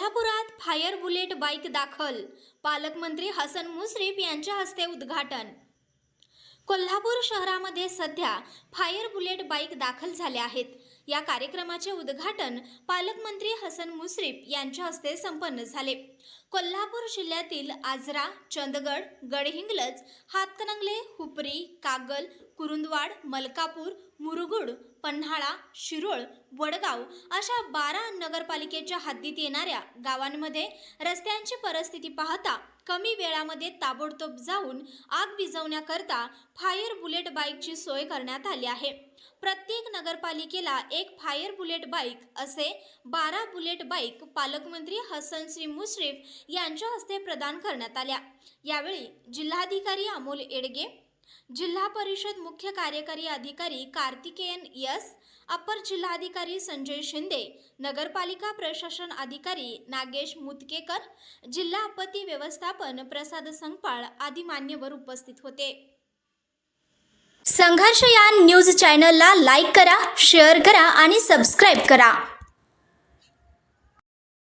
कोल्हापुरात fire bullet bike दाखल पालकमंत्री हसन मुश्रीफ यांच्या हस्ते उद्घाटन. कोल्हापूर शहरामध्ये सध्या फायर बुलेट बाईक दाखल झाल्या आहेत. या कार्यक्रमाचे उद्घाटन पालकमंत्री हसन मुश्रीफ यांच्या हस्ते संपन्न झाले. कोल्हापूर जिल्ह्यातील आजरा चंदगड गडहिंग्लज हातकणंगले हुपरी कागल कुरुंदवाड मलकापूर मुरुगुड पन्हाळा शिरोळ वडगाव अशा बारा नगरपालिकेच्या हद्दीत येणाऱ्या गावांमध्ये रस्त्यांची परिस्थिती पाहता कमी वेळामध्ये ताबडतोब जाऊन आग विझवण्याकरता फायर बुलेट बाईकची सोय करण्यात आली आहे. प्रत्येक नगरपालिकेला एक फायर बुलेट बाईक असे बारा बुलेट बाईक पालकमंत्री हसन श्री मुश्रीफ यांच्या हस्ते प्रदान करण्यात आल्या. यावेळी जिल्हाधिकारी अमोल एडगे जिल्हा परिषद मुख्य कार्यकारी अधिकारी कार्तिकेयन यस अपर जिल्हाधिकारी संजय शिंदे नगरपालिका प्रशासन अधिकारी नागेश मुतकेकर जिल्हा आपत्ती व्यवस्थापन प्रसाद संगपाळ आदी मान्यवर उपस्थित होते. संघर्ष यान न्यूज चॅनलला लाईक करा शेअर करा आणि सबस्क्राईब करा.